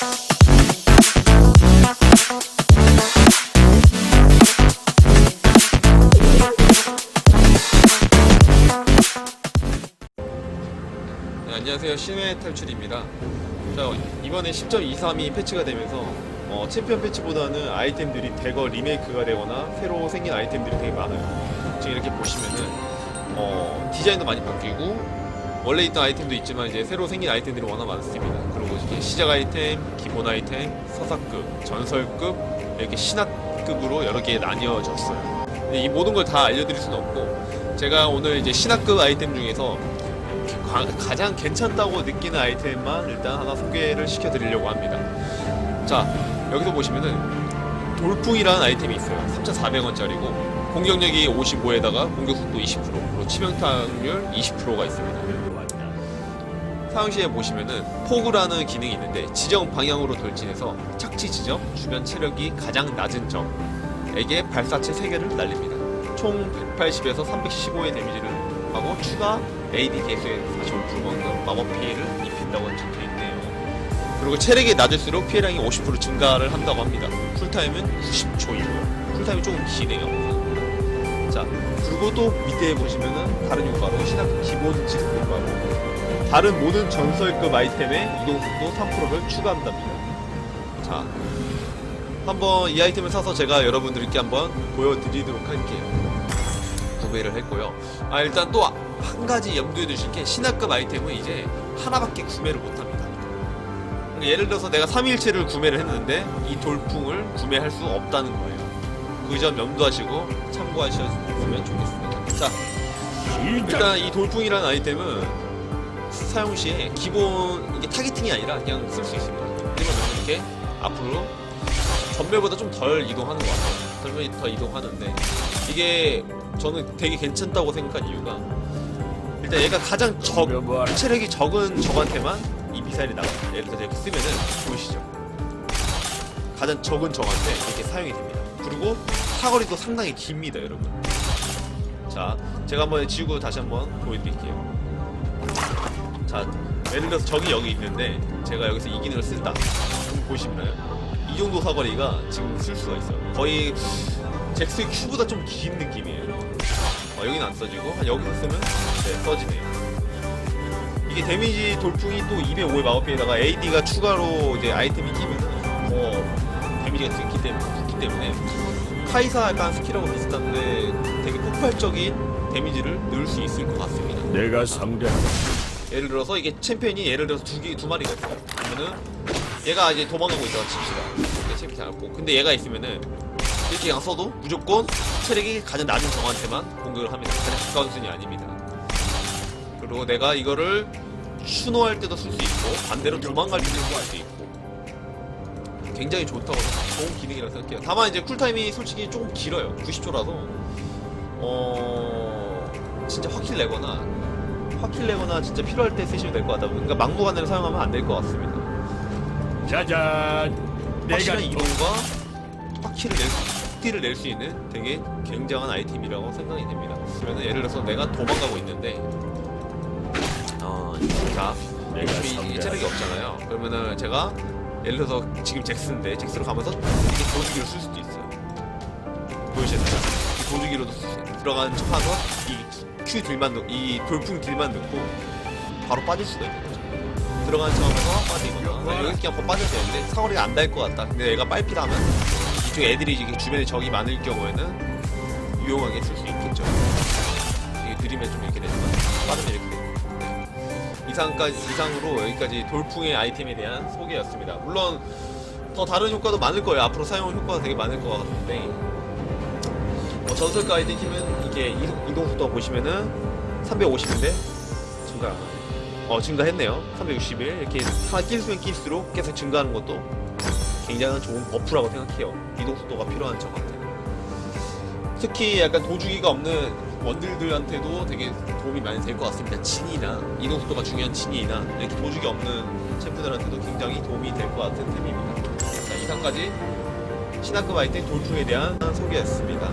네, 안녕하세요. 신의 탈출입니다. 자, 이번에 10.23이 패치가 되면서 어, 챔피언 패치보다는 아이템들이 대거 리메이크가 되거나 새로 생긴 아이템들이 되게 많아요. 지금 이렇게 보시면은 어, 디자인도 많이 바뀌고 원래 있던 아이템도 있지만 이제 새로 생긴 아이템들이 워낙 많습니다. 그리고 이렇게 시작 아이템, 기본 아이템, 서사급, 전설급 이렇게 신화급으로 여러 개 나뉘어졌어요. 이 모든 걸 다 알려드릴 수는 없고 제가 오늘 이제 신화급 아이템 중에서 가- 가장 괜찮다고 느끼는 아이템만 일단 하나 소개를 시켜드리려고 합니다. 자, 여기서 보시면은 돌풍이라는 아이템이 있어요. 3,400원짜리고 공격력이 55에다가 공격 속도 20% 그리고 치명타율 20%가 있습니다. 사용시에 보시면은 포그라는 기능이 있는데 지정 방향으로 돌진해서 착지 지점 주변 체력이 가장 낮은 적에게 발사체 3개를 날립니다. 총 180에서 315의 데미지를 하고 추가 AD 개수의 45%만큼 마법 피해를 입힌다고 있네요. 그리고 체력이 낮을수록 피해량이 50% 증가를 한다고 합니다. 쿨타임은 90초이고요. 쿨타임이 조금 기네요. 자, 그리고 또 밑에 보시면은 다른 효과로 신학 기본 지속 효과로 다른 모든 전설급 아이템의 이동 속도 3%를 추가한답니다. 자, 한번 이 아이템을 사서 제가 여러분들께 한번 보여드리도록 할게요. 구매를 했고요. 아 일단 또 한 가지 염두에 두실 게 신화급 아이템은 이제 하나밖에 구매를 못합니다. 그러니까 예를 들어서 내가 3일체를 구매를 했는데 이 돌풍을 구매할 수 없다는 거예요. 그 점 염두하시고 참고하셨으면 좋겠습니다. 자, 일단 이 돌풍이라는 아이템은 사용 시에 기본 이게 타겟팅이 아니라 그냥 쓸 수 있습니다. 그러면 이렇게 앞으로 전멸보다 좀 덜 이동하는 것 같아요. 전멸이 더 이동하는데 이게 저는 되게 괜찮다고 생각한 이유가 일단 얘가 가장 적 체력이 적은 적한테만 이 미사일이 나가요. 예를 들어서 이렇게 쓰면은 보이시죠? 가장 적은 적한테 이렇게 사용이 됩니다. 그리고 사거리도 상당히 깁니다, 여러분. 자, 제가 한번 지우고 다시 한번 보여드릴게요. 자, 예를 들어서 적이 여기 있는데 제가 여기서 이 기능을 쓴다. 보시나요? 이 정도 사거리가 지금 쓸 수가 있어요. 거의 잭스의 큐보다 좀 긴 느낌이에요. 어, 여기는 안 써지고 한 여기서 쓰면 네, 써지네요. 이게 데미지 돌풍이 또 205의 마법피에다가 AD가 추가로 이제 아이템이 끼면 더 데미지가 듣기 때문에 붙기 때문에 카이사 약간 스킬하고 비슷한데 되게 폭발적인 데미지를 넣을 수 있을 것 같습니다. 내가 상대한다. 예를 들어서 이게 챔피언이 예를 들어서 두 개, 두 마리가 있어요. 그러면은 얘가 이제 도망가고 있다가 칩시다. 챔피언 잡고. 근데 얘가 있으면은 이렇게 그냥 써도 무조건 체력이 가장 낮은 정한테만 공격을 합니다. 가장 가까운 순이 아닙니다. 그리고 내가 이거를 추노할 때도 쓸 수 있고 반대로 도망갈 때도 쓸수 있고 굉장히 좋다고 생각- 좋은 기능이라고 생각해요. 다만 이제 쿨타임이 솔직히 조금 길어요. 90초라서 어 진짜 확킬 내거나 확킬 내거나 진짜 필요할 때 쓰시면 될 것 같다. 그러니까 막무가내로 사용하면 안 될 것 같습니다. 짜잔. 확실한 또 이동과 확킬을 낼 수, 확킬을 낼 수 있는 되게 굉장한 아이템이라고 생각이 됩니다. 그러면 예를 들어서 내가 도망가고 있는데 어, 자, 내가 상대하지. 체력이 없잖아요. 그러면은 제가 예를 들어서 지금 잭스인데 잭스로 가면서 이게 도주기로 쓸 수도 있어요. 보이시나요? 이 도주기로도 쓸수 있어요. 들어가는 척하서 이큐 딜만 넣, 이 돌풍 딜만 넣고 바로 빠질 수가 있는 거죠. 들어가는 척하면서 빠지거나 아, 여기서 그냥 뭐 빠져도 되는데 사거리 가 안 닿을 것 같다. 근데 얘가 빨피라면 이쪽 애들이 이게 주변에 적이 많을 경우에는 유용하게 쓸 수 있겠죠. 이게 느리면 좀 이렇게 되지만 빠르면 이렇게 되고. 네. 이상까지 이상으로 여기까지 돌풍의 아이템에 대한 소개였습니다. 물론 더 다른 효과도 많을 거예요. 앞으로 사용 효과가 되게 많을 것 같은데 뭐 전설가 아이템 키면 이게 이동, 속도 보시면은 350인데 증가. 어 증가했네요. 361 이렇게 하나 낄수면 낄수록 계속 증가하는 것도 굉장히 좋은 버프라고 생각해요. 이동 속도가 필요한 저한테. 특히 약간 도주기가 없는 원딜들한테도 되게 도움이 많이 될 것 같습니다. 진이나 이동 속도가 중요한 진이나 이렇게 도주기 없는 챔프들한테도 굉장히 도움이 될 것 같은 템입니다. 자 이상까지 신화급 아이템 돌풍에 대한 소개였습니다.